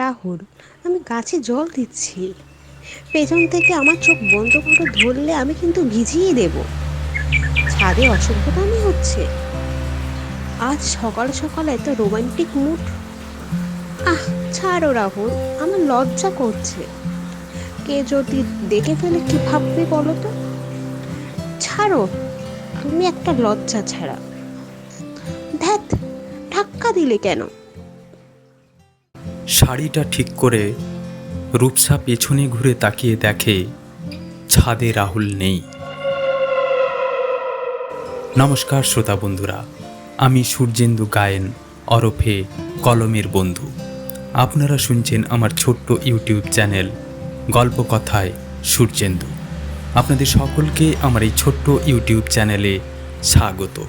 রাহুল আমি গাছে জল দিচ্ছি। পেছন থেকে আমার চোখ বন্ধ করে ধরলে আমি কিন্তু ভিজিয়ে দেব। ছাদে অসভ্যতামি হচ্ছে। আজ সকাল সকাল এত রোমান্টিক মুড। আহ, ছাড়ো রাহুল, আমার লজ্জা করছে। কে যদি দেখে ফেলে কি ভাববে বলো তো? ছাড়ো, তুমি একটা লজ্জা ছাড়া। ধ্যাত, ধাক্কা দিলে কেন? শাড়িটা ঠিক করে রূপসা পেছনে ঘুরে তাকিয়ে দেখে, ছাদে রাহুল নেই। নমস্কার শ্রোতা বন্ধুরা, আমি সূর্যেন্দু গায়েন, অরফে কলমের বন্ধু। আপনারা শুনছেন আমার ছোট্ট ইউটিউব চ্যানেল গল্প কথায় সূর্যেন্দু। আপনাদের সকলকে আমার এই ছোট্ট ইউটিউব চ্যানেলে স্বাগত।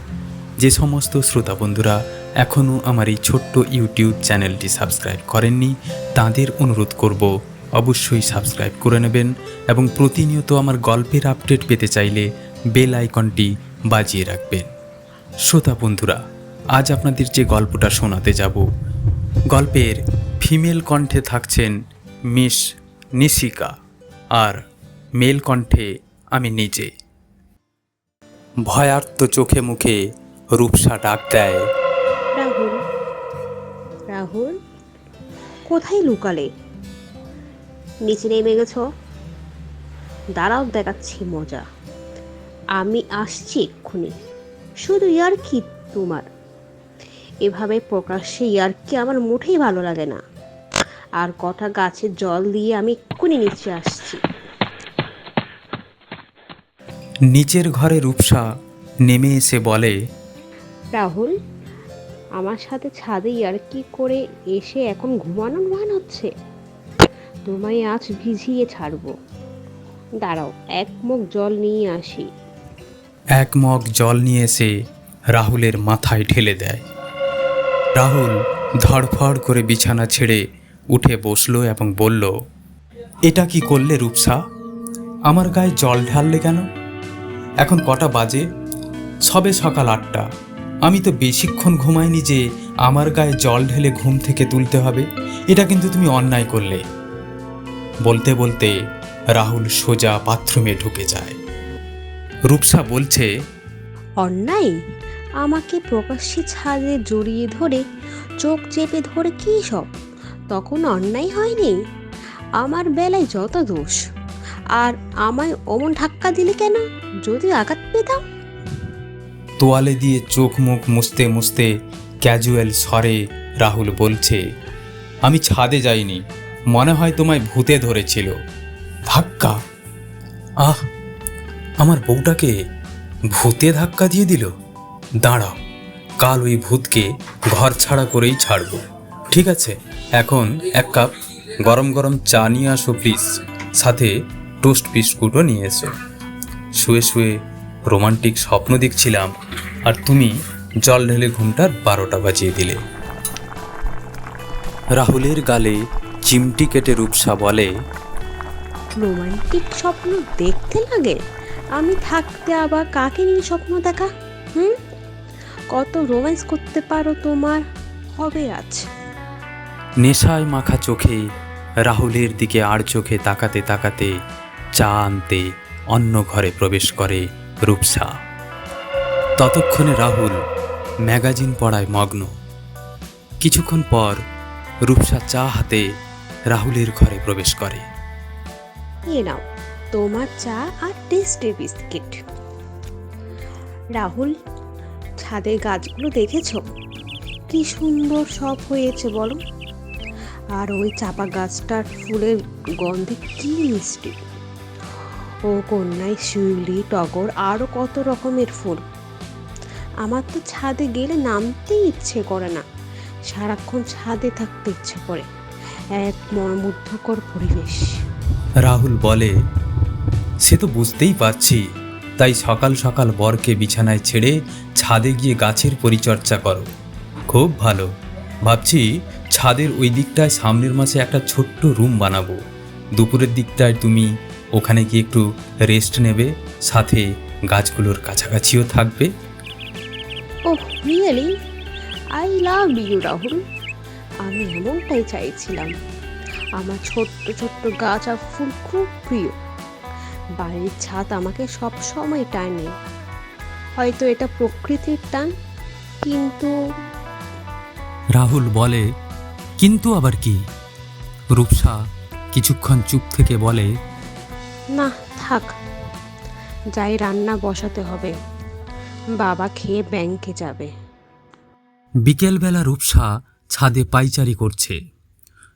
যে সমস্ত শ্রোতা বন্ধুরা এখনও আমার এই ছোট্ট ইউটিউব চ্যানেলটি সাবস্ক্রাইব করেননি, তাদের অনুরোধ করব অবশ্যই সাবস্ক্রাইব করে নেবেন এবং প্রতিনিয়ত আমার গল্পের আপডেট পেতে চাইলে বেল আইকনটি বাজিয়ে রাখবেন। শ্রোতা বন্ধুরা, আজ আপনাদের যে গল্পটা শোনাতে যাব, গল্পের ফিমেল কণ্ঠে থাকছেন মিস নিশিকা আর মেল কণ্ঠে আমি নিজে। ভয়ার্ত চোখে মুখে রূপসা ডাক দেয় রাহুল কোথায় লুকালে? নিচে নেমে গেছ। দাঁড়াও দেখাচ্ছি মজা। আমি আসছি এক্ষুনি। শুধু ইয়ার কি তোমার? এভাবে প্রকাশ্যে ইয়ার কি আমার মুঠেই ভালো লাগে না। আর কটা গাছে জল দিয়ে আমি এক্ষুনি নিচে আসছি। নিচের ঘরে রূপসা নেমে এসে বলে রাহুল আমার সাথে ছাদে আর কি করে এসে এখন ঘুমানোর মান হচ্ছে? তোমায় আজ ভিজিয়ে ছাড়বো। দাঁড়াও, এক মুখ জল নিয়ে আসি। এক মগ জল নিয়ে এসে রাহুলের মাথায় ঢেলে দেয়। রাহুল ধড়ফড় করে বিছানা ছেড়ে উঠে বসল এবং বলল, এটা কি করলে রূপসা? আমার গায়ে জল ঢাললে কেন? এখন কটা বাজে? সবে সকাল আটটা। আমি তো বেশিক্ষণ ঘুমাইনি যে আমার গায়ে জল ঢেলে ঘুম থেকে তুলতে হবে। এটা কিন্তু তুমি অন্যায় করলে। বলতে বলতে রাহুল সোজা বাথরুমে ঢুকে যায়। রূপসা বলছে, অন্যায়? আমাকে প্রকাশ্যে ছাদে জড়িয়ে ধরে, চোখ চেপে ধরে কী সব? তখন অন্যায় হয়নি? আমার বেলায় যত দোষ। আর আমায় অমন ধাক্কা দিলে কেন? যদি আঘাত পেতাম? তোয়ালে দিয়ে চোখ মুখ মুছতে মুছতে ক্যাজুয়াল স্বরে রাহুল বলছে, আমি ছাদে যাইনি, মনে হয় তোমায় ভূতে ধরেছিল। ধাক্কা? আহ, আমার বউটাকে ভূতে ধাক্কা দিয়ে দিল? দাঁড়াও, কাল ওই ভূতকে ঘর ছাড়া করেই ছাড়বো। ঠিক আছে, এখন এক কাপ গরম গরম চা নিয়ে আসো, প্লিজ। সাথে টোস্ট বিস্কুটও নিয়ে এসো। শুয়ে শুয়ে রোমান্টিক স্বপ্ন দেখছিলাম আর তুমি জল ঢেলে ঘুমটার বারোটা বাজিয়ে দিলে। রাহুলের গালে চিমটি কেটে রূপসা বলে রোমান্টিক স্বপ্ন দেখতে লাগে? আমি থাকতে আবার কাকে নিয়ে স্বপ্ন দেখা হুম? কত রোম্যান্স করতে পারো তোমার হবে আজ। নেশায় মাখা চোখে রাহুলের দিকে আর চোখে তাকাতে তাকাতে চা আনতে অন্য ঘরে প্রবেশ করে। রূপসা। ততক্ষণে রাহুল ম্যাগাজিন পড়ায় মগ্ন। কিছুক্ষণ পর রূপসা চা হাতে রাহুলের ঘরে প্রবেশ করে। এ নাও, তোমার চা আর টেস্টি বিস্কিট। রাহুল, ছাদের গাছগুলো দেখেছ? কি সুন্দর সব হয়েছে বলো। আর ওই চাপা গাছটার ফুলের গন্ধে কি মিষ্টি। ও কন্যায় শিউলি, টগর আরও কত রকমের ফুল। আমার তো ছাদে গেলে নামতেই ইচ্ছে করে না। সারাক্ষণ ছাদে থাকতে ইচ্ছে করে। এক মনোমুগ্ধকর পরিবেশ। রাহুল বলে, সে তো বুঝতেই পারছি। তাই সকাল সকাল বরকে বিছানায় ছেড়ে ছাদে গিয়ে গাছের পরিচর্যা করো। খুব ভালো। ভাবছি ছাদের ওই দিকটায় সামনের মাসে একটা ছোট্ট রুম বানাবো। দুপুরের দিকটায় তুমি ওখানে গিয়ে একটু রেস্ট নেবে সাথে গাছগুলোর কাছাকাছিও থাকবে। ওহ really? I love you Rahul. আমি এমনটাই চাইছিলাম। আমার ছোট্ট ছোট্ট গাছ আর ফুল খুব প্রিয়। বাড়ির ছাদ আমাকে সব সময় টানে। হয়তো এটা প্রকৃতির টান কিন্তু রাহুল বলে কিন্তু আবার কি? রূপসা কিছুক্ষণ চুপ থেকে বলে না, থাক। যাই রান্না বসাতে হবে। বাবা খেয়ে ব্যাংকে যাবে। বিকেলবেলা রূপসা ছাদে পাইচারি করছে।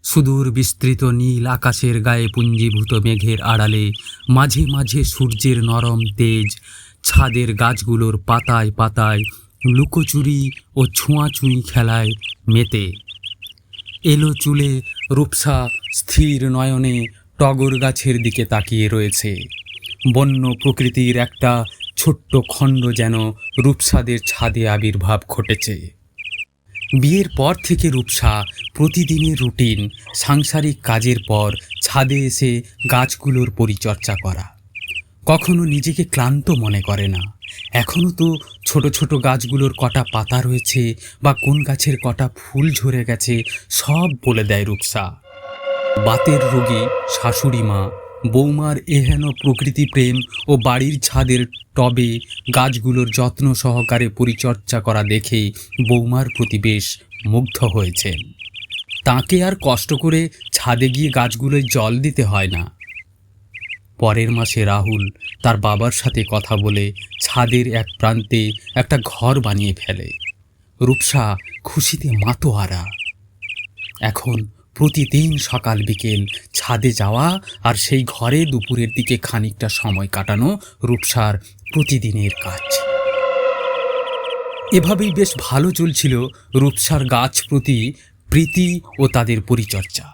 সুদূর বিস্তৃত নীল আকাশের গায়ে পুঞ্জীভূত মেঘের আড়ালে মাঝে মাঝে সূর্যের নরম তেজ ছাদের গাছগুলোর পাতায় পাতায় লুকোচুরি ও ছোঁয়াছুঁই খেলায় মেতে। এলো চুলে রূপসা স্থির নয়নে টগর গাছের দিকে তাকিয়ে রয়েছে। বন্য প্রকৃতির একটা ছোট্ট খণ্ড যেন রূপসাদের ছাদে আবির্ভাব ঘটেছে। বিয়ের পর থেকে রূপসা প্রতিদিনের রুটিন, সাংসারিক কাজের পর ছাদে এসে গাছগুলোর পরিচর্যা করা। কখনো নিজেকে ক্লান্ত মনে করে না। এখনও তো ছোট ছোট গাছগুলোর কটা পাতা রয়েছে বা কোন গাছের কটা ফুল ঝরে গেছে সব বলে দেয় রূপসা। বাতের রোগী, শাশুড়ি মা, বৌমার এহেন প্রকৃতি প্রেম ও বাড়ির ছাদের টবে গাছগুলোর যত্ন সহকারে পরিচর্যা করা দেখে বৌমার প্রতি বেশ মুগ্ধ হয়েছেন তাকে আর কষ্ট করে ছাদে গিয়ে গাছগুলোয় জল দিতে হয় না। পরের মাসে রাহুল তার বাবার সাথে কথা বলে ছাদের এক প্রান্তে একটা ঘর বানিয়ে ফেলে। রূপসা খুশিতে মাতোয়ারা। এখন প্রতিদিন সকাল বিকেল ছাদে যাওয়া আর সেই ঘরে দুপুরের দিকে খানিকটা সময় কাটানো রূপসার প্রতিদিনের কাজ। এভাবেই বেশ ভালো চলছিল রূপসার গাছ প্রতি প্রীতি ও তাদের পরিচর্যা।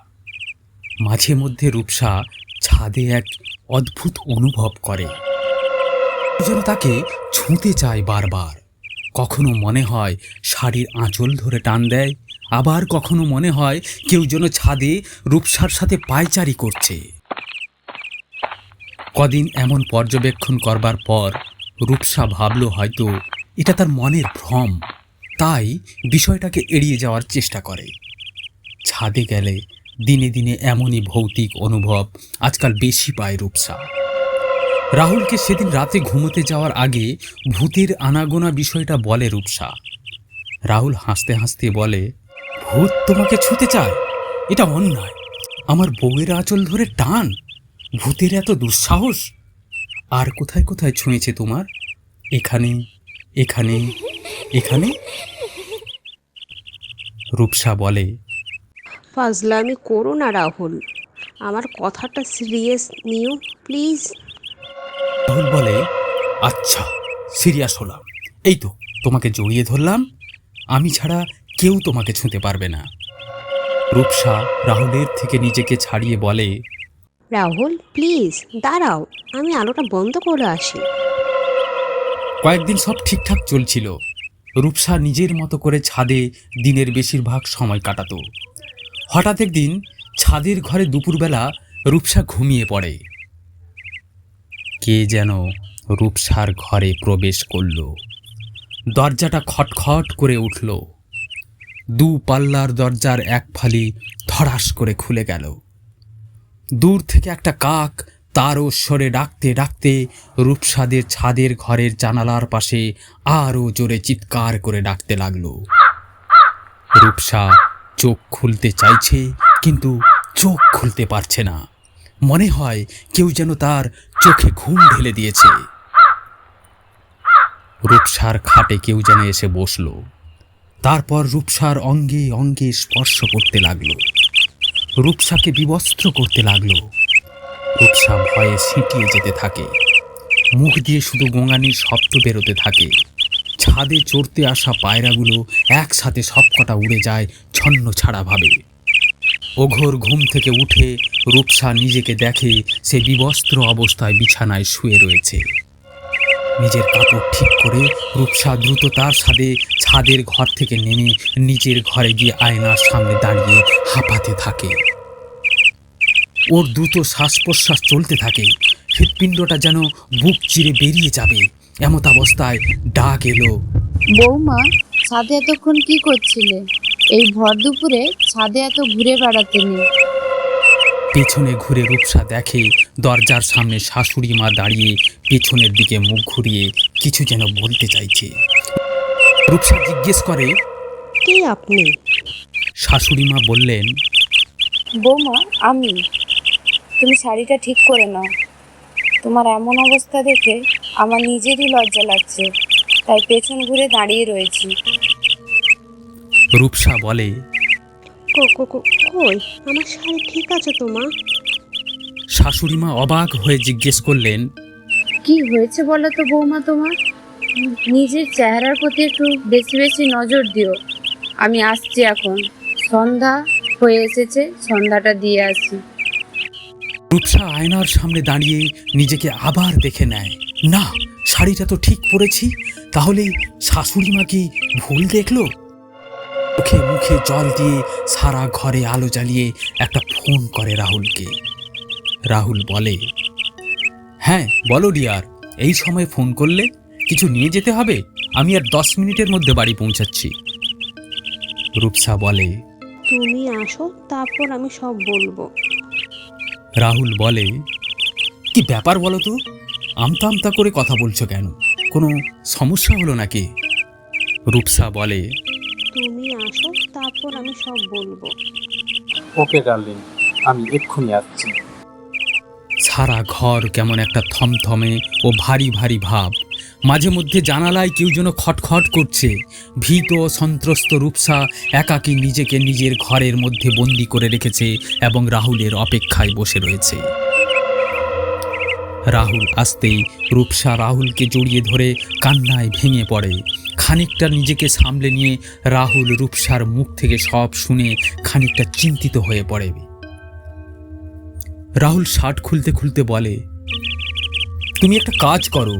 মাঝে মধ্যে রূপসা ছাদে এক অদ্ভুত অনুভব করে। যেন তাকে ছুঁতে চায় বারবার। কখনো মনে হয় শাড়ির আঁচল ধরে টান দেয় আবার কখনো মনে হয় কেউ যেন ছাদে রূপসার সাথে পায়চারি করছে। কদিন এমন পর্যবেক্ষণ করবার পর রূপসা ভাবল হয়তো এটা তার মনের ভ্রম, তাই বিষয়টাকে এড়িয়ে যাওয়ার চেষ্টা করে। ছাদে গেলে দিনে দিনে এমনই ভৌতিক অনুভব আজকাল বেশি পায় রূপসা। রাহুলকে সেদিন রাতে ঘুমোতে যাওয়ার আগে ভূতের আনাগোনা বিষয়টা বলে রূপসা। রাহুল হাসতে হাসতে বলে ভূত তোমাকে ছুতে চায়? এটা অন্যায়। আমার বউয়ের আঁচল ধরে টান। ভূতের এত দুঃসাহস। আর কোথায় কোথায় ছুঁয়েছে তোমার? এখানে এখানে এখানে? রূপসা বলে ফাজলামি করো না রাহুল। আমার কথাটা সিরিয়াস নিও প্লিজ। রাহুল বলে আচ্ছা সিরিয়াস হলাম। এই তো তোমাকে জড়িয়ে ধরলাম। আমি ছাড়া কেউ তোমাকে ছুঁতে পারবে না। রূপসা রাহুলের থেকে নিজেকে ছাড়িয়ে বলে রাহুল প্লিজ দাঁড়াও আমি আলোটা বন্ধ করে আসি। কয়েকদিন সব ঠিকঠাক চলছিল। রূপসা নিজের মতো করে ছাদে দিনের বেশিরভাগ সময় কাটাতো। হঠাৎ একদিন ছাদের ঘরে দুপুরবেলা রূপসা ঘুমিয়ে পড়ে। কে যেন রূপসার ঘরে প্রবেশ করল। দরজাটা খটখট করে উঠল। দু পাল্লার দরজার এক ফালি ধড়াস করে খুলে গেল। দূর থেকে একটা কাক তার স্বরে ডাকতে ডাকতে রূপসাদের ছাদের ঘরের জানালার পাশে আরও জোরে চিৎকার করে ডাকতে লাগল। রূপসা চোখ খুলতে চাইছে, কিন্তু চোখ খুলতে পারছে না। মনে হয় কেউ যেন তার চোখে ঘুম ঢেলে দিয়েছে। রূপসার খাটে কেউ যেন এসে বসল। তারপর রূপসার অঙ্গে অঙ্গে স্পর্শ করতে লাগল। রূপসাকে বিবস্ত্র করতে লাগল। রূপসা ভয়ে সিঁটিয়ে যেতে থাকে। মুখ দিয়ে শুধু গোঙানির শব্দ বেরোতে থাকে। ছাদে চড়তে আসা পায়রাগুলো একসাথে সবকটা উড়ে যায় ছন্ন ছাড়াভাবে। ওঘোর ঘুম থেকে উঠে রূপসা নিজেকে দেখে সে বিবস্ত্র অবস্থায় বিছানায় শুয়ে রয়েছে। নিজের কাপড় ঠিক করে রূপসা দ্রুত তার সাথে ছাদের ঘর থেকে নেমে নিজের ঘরে গিয়ে আয়নার সামনে দাঁড়িয়ে হাঁপাতে থাকে। ওর দ্রুত শ্বাস প্রশ্বাস চলতে থাকে। হৃৎপিণ্ডটা যেন বুক চিরে বেরিয়ে যাবে। এমত অবস্থায় ডাক এলো। বৌমা, ছাদে এতক্ষণ কি করছিলে? এই ভর দুপুরে ছাদে এত ঘুরে বেড়াতে নেই। পেছনে ঘুরে রূপসা দেখে দরজার সামনে শাশুড়ি মা দাঁড়িয়ে পেছনের দিকে মুখ ঘুরিয়ে কিছু যেন বলতে চাইছে। রূপসা জিজ্ঞেস করে কে আপনি? শাশুড়ি মা বললেন বৌমা আমি। তুমি শাড়িটা ঠিক করে নাও। তোমার এমন অবস্থা দেখে আমার নিজেরই লজ্জা লাগছে। তাই পেছন ঘুরে দাঁড়িয়ে রয়েছি। রূপসা বলে কই? আমার শাড়ি ঠিক আছে তো মা। শাশুড়ি মা অবাক হয়ে জিজ্ঞেস করলেন কি হয়েছে বলো তো বৌমা তোমার? নিজের চেহারার প্রতি একটু বেশি বেশি নজর দিও। আমি আসছি এখন। সন্ধ্যা হয়ে এসেছে সন্ধ্যাটা দিয়ে আসি। রূপসা আয়নার সামনে দাঁড়িয়ে নিজেকে আবার দেখে নেয়। না শাড়িটা তো ঠিক পরেছি তাহলে শাশুড়ি মা কি ভুল দেখল? মুখে মুখে জল দিয়ে সারা ঘরে আলো জ্বালিয়ে একটা ফোন করে রাহুলকে। রাহুল বলে হ্যাঁ বলো ডিয়ার এই সময় ফোন করলে কিছু নিয়ে যেতে হবে? আমি আর দশ মিনিটের মধ্যে বাড়ি পৌঁছাচ্ছি। রূপসা বলে তুমি আসো তারপর আমি সব বলব। রাহুল বলে কি ব্যাপার বলো তো? আমতা আমতা করে কথা বলছো কেন? কোনো সমস্যা হলো নাকি? রূপসা বলে তুমি আসো তারপর আমি সব বলব। ওকে ডার্লিং আমি এক্ষুনি আসছি। সারা ঘর কেমন একটা থমথমে ও ভারী ভারী ভাব। মাঝে মধ্যে জানালায় কেউ যেন খটখট করছে। ভীত ও সন্ত্রস্ত রূপসা একাকী নিজেকে নিজের ঘরের মধ্যে বন্দি করে রেখেছে এবং রাহুলের অপেক্ষায় বসে রয়েছে। রাহুল আসতেই রূপসা রাহুলকে জড়িয়ে ধরে কান্নায় ভেঙে পড়ে। খানিকটা নিজেকে সামলে নিয়ে রাহুল রূপসার মুখ থেকে সব শুনে খানিকটা চিন্তিত হয়ে পড়ে। রাহুল শার্ট খুলতে খুলতে বলে, তুমি একটা কাজ করো,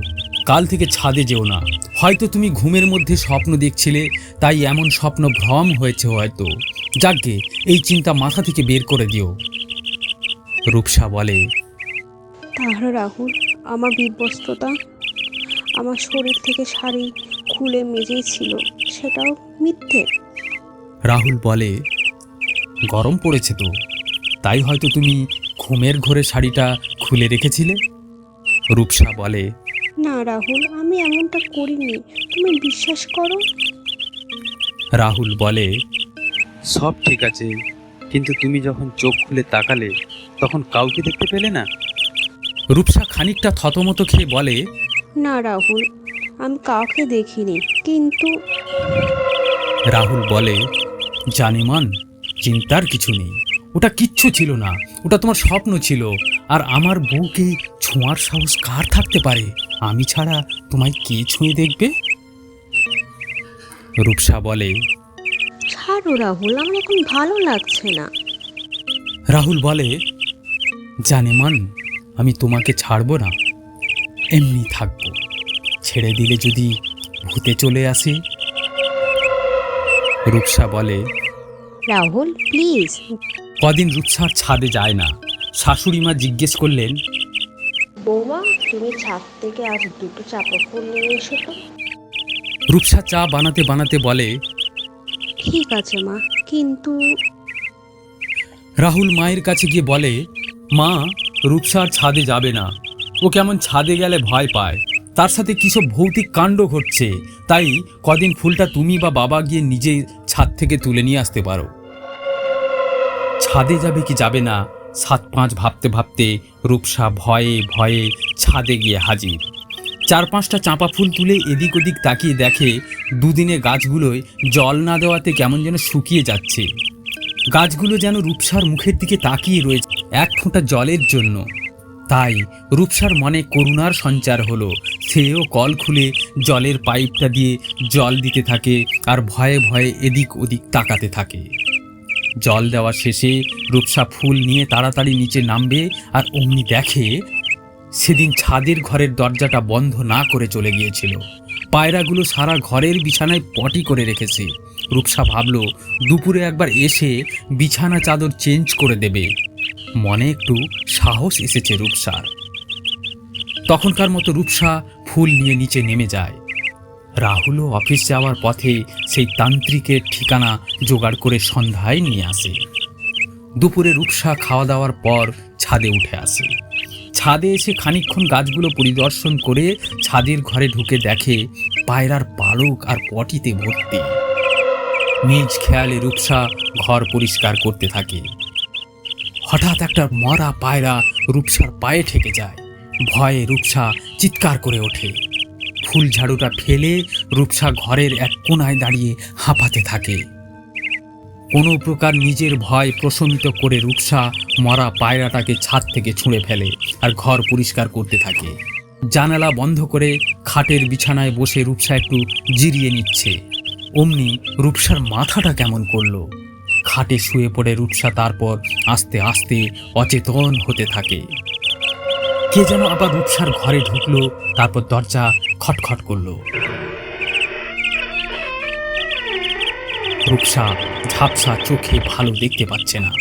কাল থেকে ছাদে যেও না। হয়তো তুমি ঘুমের মধ্যে স্বপ্ন দেখছিলে, তাই এমন স্বপ্ন ভ্রম হয়েছে হয়তো। যাকে এই চিন্তা মাথা থেকে বের করে দিও। রূপসা বলে তাহলে রাহুল আমার বিবস্ত্রতা আমার শরীর থেকে শাড়ি খুলে মেজেই ছিল সেটাও মিথ্যে। রাহুল বলে গরম পড়েছে তো তাই হয়তো তুমি ঘুমের ঘরে শাড়িটা খুলে রেখেছিলে? রূপসা বলে না রাহুল আমি এমনটা করিনি তুমি বিশ্বাস করো? রাহুল বলে সব ঠিক আছে কিন্তু তুমি যখন চোখ খুলে তাকালে তখন কাউকে দেখতে পেলে না? রূপসা খানিকটা থতমত খেয়ে বলে না রাহুল আমি কাউকে দেখিনি কিন্তু রাহুল বলে জানিমান চিন্তার কিছু নেই। ওটা কিচ্ছু ছিল না ওটা তোমার স্বপ্ন ছিল। আর আমার বউকে ছোঁয়ার সাহস কার থাকতে পারে? আমি ছাড়া তোমায় কে ছুঁয়ে দেখবে? রূপসা বলে ছাড়ো রাহুল আমার এখন ভালো লাগছে না। রাহুল বলে জানেমান আমি তোমাকে ছাড়বো না। এমনি থাকব। ছেড়ে দিলে যদি ভূতে চলে আসে? রূপসা বলে রাহুল প্লিজ। কদিন রূপসার ছাদে যায় না। শাশুড়ি মা জিজ্ঞেস করলেন বৌমা তুমি ছাদ থেকে আজ দুটো চাপা ফুল নিয়ে এসো তো? রূপসা চা বানাতে বানাতে বলে ঠিক আছে মা কিন্তু রাহুল মায়ের কাছে গিয়ে বলে মা রূপসার ছাদে যাবে না। ও কেমন ছাদে গেলে ভয় পায়। তার সাথে কিসব ভৌতিক কাণ্ড ঘটছে? তাই কদিন ফুলটা তুমি বা বাবা গিয়ে নিজে ছাদ থেকে তুলে নিয়ে আসতে পারো। ছাদে যাবে কি যাবে না, সাত পাঁচ ভাবতে ভাবতে রূপসা ভয়ে ভয়ে ছাদে গিয়ে হাজির। চার পাঁচটা চাঁপা ফুল তুলে এদিক ওদিক তাকিয়ে দেখে দুদিনে গাছগুলোয় জল না দেওয়াতে কেমন যেন শুকিয়ে যাচ্ছে। গাছগুলো যেন রূপসার মুখের দিকে তাকিয়ে রয়েছে এক ফোঁটা জলের জন্য। তাই রূপসার মনে করুণার সঞ্চার হলো। সেও কল খুলে জলের পাইপটা দিয়ে জল দিতে থাকে আর ভয়ে ভয়ে এদিক ওদিক তাকাতে থাকে। জল দেওয়া শেষে রূপসা ফুল নিয়ে তাড়াতাড়ি নিচে নামবে আর অমনি দেখে সেদিন ছাদের ঘরের দরজাটা বন্ধ না করে চলে গিয়েছিল। পায়রাগুলো সারা ঘরের বিছানায় পটি করে রেখেছে। রূপসা ভাবল, দুপুরে একবার এসে বিছানা চাদর চেঞ্জ করে দেবে। মনে একটু সাহস এসেছে রূপসার। তখনকার মতো রূপসা ফুল নিয়ে নিচে নেমে যায়। রাহুলও অফিস যাওয়ার পথে সেই তান্ত্রিকের ঠিকানা জোগাড় করে সন্ধ্যায় নিয়ে আসে। দুপুরে রূপসা খাওয়া দাওয়ার পর ছাদে উঠে আসে। ছাদে এসে খানিকক্ষণ গাছগুলো পরিদর্শন করে ছাদের ঘরে ঢুকে দেখে পায়রার পালক আর পটিতে ভর্তি। নিজ খেয়ালে রূপসা ঘর পরিষ্কার করতে থাকে। হঠাৎ একটা মরা পায়রা রূপসার পায়ে ঠেকে যায়। ভয়ে রূপসা চিৎকার করে ওঠে। ফুল ঝাড়ুটা ফেলে রূপসা ঘরের এক কোনায় দাঁড়িয়ে হাঁপাতে থাকে। কোনো প্রকার নিজের ভয় প্রশমিত করে রূপসা মরা পায়রাটাকে ছাদ থেকে ছুঁড়ে ফেলে আর ঘর পরিষ্কার করতে থাকে। জানালা বন্ধ করে খাটের বিছানায় বসে রূপসা একটু জিরিয়ে নিচ্ছে। অমনি রূপসার মাথাটা কেমন করল? খাটে শুয়ে পড়ে রূপসা তারপর আস্তে আস্তে অচেতন হতে থাকে। কে যেন আবার রূপসার ঘরে ঢুকলো, তারপর দরজা খটখট করল। রূপসা ঝাপসা চোখে ভালো দেখতে পাচ্ছে না।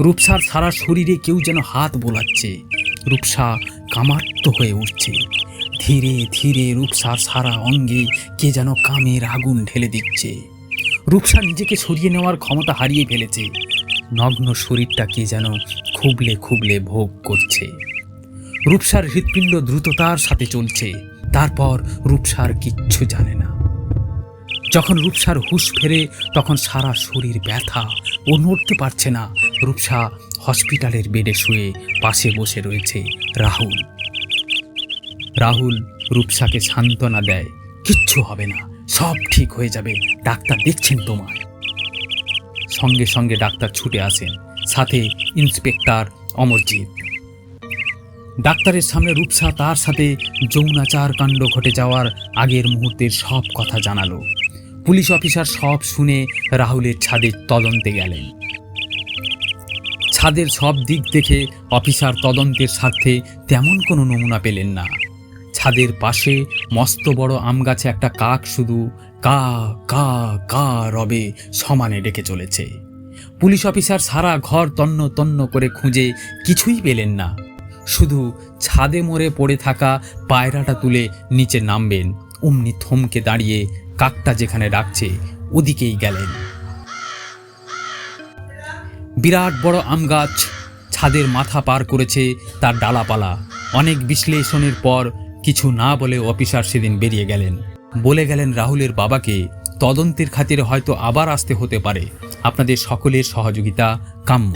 রূপসার সারা শরীরে কেউ যেন হাত বোলাচ্ছে। রূপসা কামার্ত হয়ে উঠছে। ধীরে ধীরে রূপসার সারা অঙ্গে কে যেন কামের আগুন ঢেলে দিচ্ছে। রূপসা নিজেকে সরিয়ে নেওয়ার ক্ষমতা হারিয়ে ফেলেছে। নগ্ন শরীরটা কে যেন খুবলে খুবলে ভোগ করছে। রূপসার হৃৎপিণ্ড দ্রুততার সাথে চলছে। তারপর রূপসার কিচ্ছু জানে না। যখন রূপসার হুঁশ ফেরে, তখন সারা শরীর ব্যথা ও নড়তে পারছে না। রূপসা হসপিটালের বেডে শুয়ে পাশে বসে রয়েছে রাহুল। রাহুল রূপসাকে সান্ত্বনা দেয়, কিচ্ছু হবে না, সব ঠিক হয়ে যাবে, ডাক্তার দেখছেন তোমার সঙ্গে সঙ্গে ডাক্তার ছুটে আসেন, সাথে ইন্সপেক্টর অমরজিৎ। ডাক্তারের সামনে রূপসা তার সাথে যৌনাচার কাণ্ড ঘটে যাওয়ার আগের মুহূর্তের সব কথা জানালো। পুলিশ অফিসার সব শুনে রাহুলের ছাদের তদন্তে গেলেন। ছাদের সব দিক দেখে অফিসার তদন্তের স্বার্থে তেমন কোনো নমুনা পেলেন না। ছাদের পাশে মস্ত বড় আম গাছে একটা কাক শুধু কা কা কা রবে সমানে ডেকে চলেছে। পুলিশ অফিসার সারা ঘর তন্ন তন্ন করে খুঁজে কিছুই পেলেন না। শুধু ছাদে মরে পড়ে থাকা পায়রাটা তুলে নিচে নামবেন। অমনি থমকে দাঁড়িয়ে কাকটা যেখানে ডাকছে, ওদিকেই গেলেন। বিরাট বড় আম গাছ ছাদের মাথা পার করেছে তার ডালাপালা। অনেক বিশ্লেষণের পর কিছু না বলে অফিসার সেদিন বেরিয়ে গেলেন। বলে গেলেন রাহুলের বাবাকে, তদন্তের খাতিরে হয়তো আবার আসতে হতে পারে। আপনাদের সকলের সহযোগিতা কাম্য।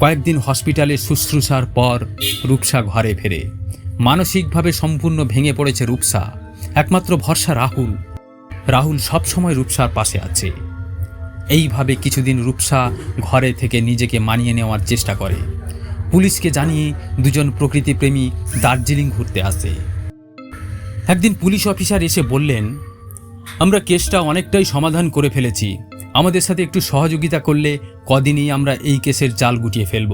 কয়েকদিন হসপিটালে শুশ্রূষার পর রূপসা ঘরে ফেরে। মানসিকভাবে সম্পূর্ণ ভেঙে পড়েছে রূপসা। একমাত্র ভরসা রাহুল। রাহুল সবসময় রূপসার পাশে আছে। এইভাবে কিছুদিন রূপসা ঘরে থেকে নিজেকে মানিয়ে নেওয়ার চেষ্টা করে। পুলিশকে জানিয়ে দুজন প্রকৃতিপ্রেমী দার্জিলিং ঘুরতে আসে। একদিন পুলিশ অফিসার এসে বললেন, আমরা কেসটা অনেকটাই সমাধান করে ফেলেছি। আমাদের সাথে একটু সহযোগিতা করলে কদিনেই আমরা এই কেসের জাল গুটিয়ে ফেলব।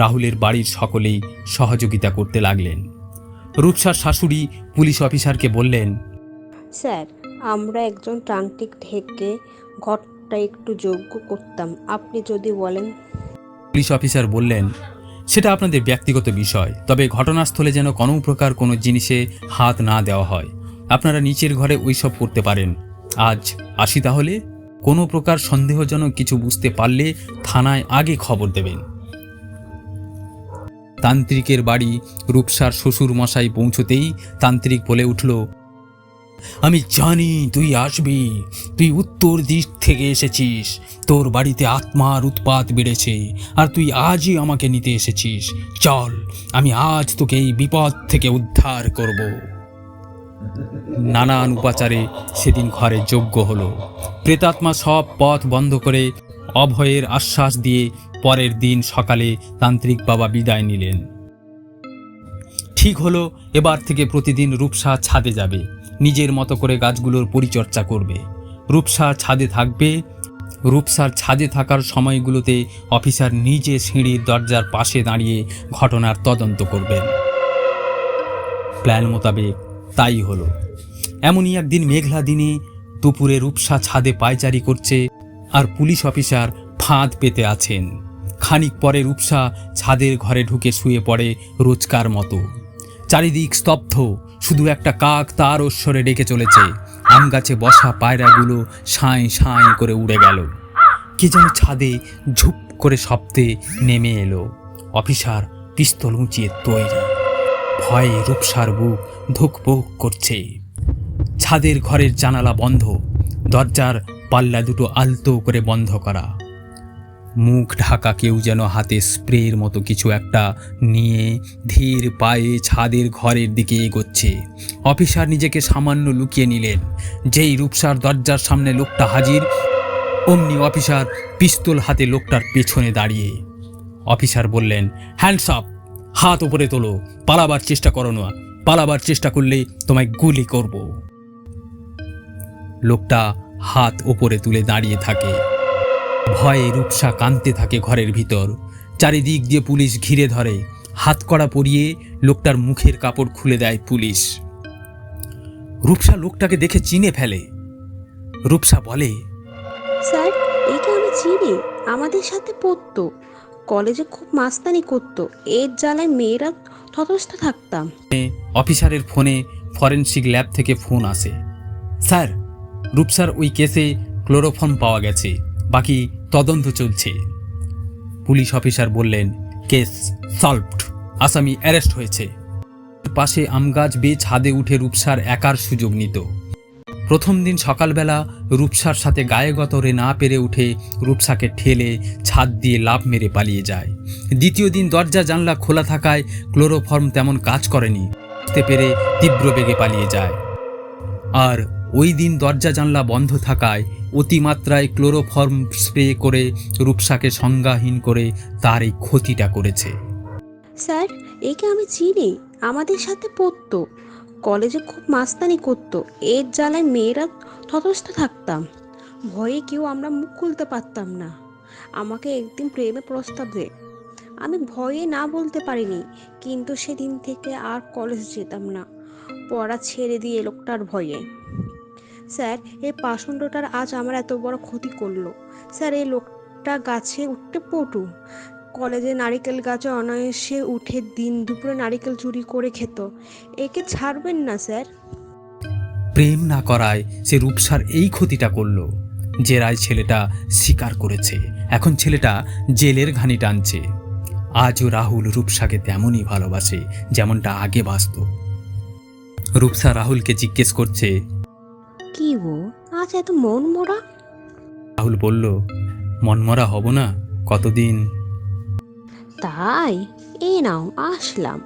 রাহুলের বাড়ির সকলেই সহযোগিতা করতে লাগলেন। রূপসার শাশুড়ি পুলিশ অফিসারকে বললেন, স্যার, আমরা একজন ট্রান্টিক ঢেকে ঘরটা একটু যোগ্য করতাম। আপনি যদি বলেন পুলিশ অফিসার বললেন, সেটা আপনাদের ব্যক্তিগত বিষয়, তবে ঘটনাস্থলে যেন কোনো প্রকার কোনো জিনিসে হাত না দেওয়া হয়। আপনারা নিচের ঘরে ওইসব করতে পারেন। আজ আসি তাহলে। কোনো প্রকার সন্দেহজনক কিছু বুঝতে পারলে থানায় আগে খবর দেবেন। তান্ত্রিকের বাড়ি রূপসার শ্বশুর মশাই পৌঁছতেই তান্ত্রিক বলে উঠল আমি জানি তুই আসবি, তুই উত্তর দিক থেকে এসেছিস, তোর বাড়িতে আত্মার উৎপাত বেড়েছে, আর তুই আজই আমাকে নিতে এসেছিস। চল, আমি আজ তোকে এই বিপদ থেকে উদ্ধার করব। নানান উপাচারে সেদিন ঘরে যোগ্য হলো। প্রেতাত্মা সব পথ বন্ধ করে অভয়ের আশ্বাস দিয়ে পরের দিন সকালে তান্ত্রিক বাবা বিদায় নিলেন। ঠিক হলো, এবার থেকে প্রতিদিন রূপসা ছাদে যাবে। নিজের মতো করে গাছগুলোর পরিচর্যা করবে। রূপসা ছাদে থাকবে। রূপসার ছাদে থাকার সময়গুলোতে অফিসার নিজে সিঁড়ির দরজার পাশে দাঁড়িয়ে ঘটনার তদন্ত করবেন। প্ল্যান মোতাবেক তাই হলো। এমনই একদিন মেঘলা দিনে দুপুরে রূপসা ছাদে পায়চারি করছে আর পুলিশ অফিসার ফাঁদ পেতে আছেন। খানিক পরে রূপসা ছাদের ঘরে ঢুকে শুয়ে পড়ে রোজকার মতো। চারিদিক স্তব্ধ। শুধু একটা কাক তার ঐশ্বরে ডেকে চলেছে। আম গাছে বসা পায়রাগুলো সাঁই সাঁই করে উড়ে গেল। কে যেন ছাদে ঝুপ করে শব্দে নেমে এলো। অফিসার পিস্তল উঁচিয়ে তৈরি। ভয়ে রূপসার বুক ধুকপুক করছে। ছাদের ঘরের জানালা বন্ধ। দরজার পাল্লা দুটো আলতো করে বন্ধ করা। মুখ ঢাকা কেউ যেন হাতে স্প্রের মতো কিছু একটা নিয়ে ধীর পায়ে ছাদের ঘরের দিকে এগোচ্ছে। অফিসার নিজেকে সামান্য লুকিয়ে নিলেন। যেই রূপসার দরজার সামনে লোকটা হাজির, অমনি অফিসার পিস্তল হাতে লোকটার পেছনে দাঁড়িয়ে। অফিসার বললেন হ্যান্ডস আপ হাত উপরে তোলো। পালাবার চেষ্টা করো না। পালাবার চেষ্টা করলে তোমায় গুলি করব। লোকটা হাত ওপরে তুলে দাঁড়িয়ে থাকে। ভয়ে রূপসা কাঁদতে থাকে ঘরের ভিতর। চারিদিক দিয়ে পুলিশ ঘিরে ধরে। হাত কড়া পরিয়ে লোকটার মুখের কাপড় খুলে দেয় পুলিশ। রূপসা লোকটাকে দেখে চিনে ফেলে। রূপসা বলে স্যার একে আমি চিনি। আমাদের সাথে পড়তো। কলেজে খুব মাস্তানি করতো। এর জ্বালায় মেয়েরা ততস্থ থাকতাম। অফিসারের ফোনে ফরেনসিক ল্যাব থেকে ফোন আসে। স্যার রূপসার ওই কেসে ক্লোরোফর্ম পাওয়া গেছে। বাকি তদন্ত চলছে। পুলিশ অফিসার বললেন, কেস সলভড। আসামি অ্যারেস্ট হয়েছে। পাশে আমগাছ বেয়ে ছাদে উঠে রূপসার একার সুযোগ নিত। প্রথম দিন সকালবেলা রূপসার সাথে গায়ে গতরে না পেরে উঠে রূপসাকে ঠেলে ছাদ দিয়ে লাভ মেরে পালিয়ে যায়। দ্বিতীয় দিন দরজা জানলা খোলা থাকায় ক্লোরোফর্ম তেমন কাজ করেনি। পেরে তীব্র বেগে পালিয়ে যায়। আর ওই দিন দরজা জানলা বন্ধ থাকায় অতিমাত্রায় ক্লোরোফর্ম স্প্রে করে রূপসাকে সংজ্ঞাহীন করে তার এই ক্ষতিটা করেছে। স্যার, একে আমি চিনি, আমাদের সাথে পড়তো। কলেজে খুব মাস্তানি করতো, এর জ্বালায় মেয়েরা ততস্থ থাকতাম। ভয়ে কেউ আমরা মুখ খুলতে পারতাম না। আমাকে একদিন প্রেমে প্রস্তাব দেয় আমি ভয়ে না বলতে পারিনি, কিন্তু সেদিন থেকে আর কলেজ যেতাম না। পড়া ছেড়ে দিয়ে লোকটার ভয়ে। স্যার, এই পাষণ্ডটার আজ আমার এত বড় ক্ষতি করল। স্যার, এই লোকটা গাছে উঠতে পটু কলেজে নারিকেল গাছে অনায়াসে উঠে দিন দুপুরে নারিকেল চুরি করে খেত। একে ছাড়বেন না, স্যার। প্রেম না করায় সে রূপসার এই ক্ষতিটা করল। জেরায় ছেলেটা স্বীকার করেছে। এখন ছেলেটা জেলের ঘানি টানছে। আজও রাহুল রূপসাকে তেমনই ভালোবাসে, যেমনটা আগে বাসত রূপসা রাহুলকে জিজ্ঞেস করছে কি গো? আজ এত মন মরা রাহুল বলল মনমরা হব না কতদিন? তাই? এই নাও আসলাম।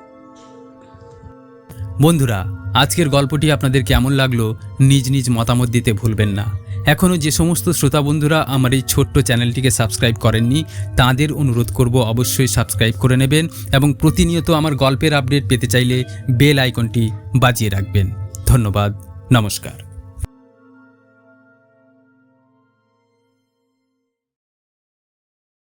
বন্ধুরা আজকের গল্পটি আপনাদের কেমন লাগল নিজ নিজ মতামত দিতে ভুলবেন না। এখনও যে সমস্ত শ্রোতা বন্ধুরা আমার এই ছোট্ট চ্যানেলটিকে সাবস্ক্রাইব করেননি তাদের অনুরোধ করব অবশ্যই সাবস্ক্রাইব করে নেবেন এবং প্রতিনিয়ত আমার গল্পের আপডেট পেতে চাইলে বেল আইকনটি বাজিয়ে রাখবেন। ধন্যবাদ নমস্কার।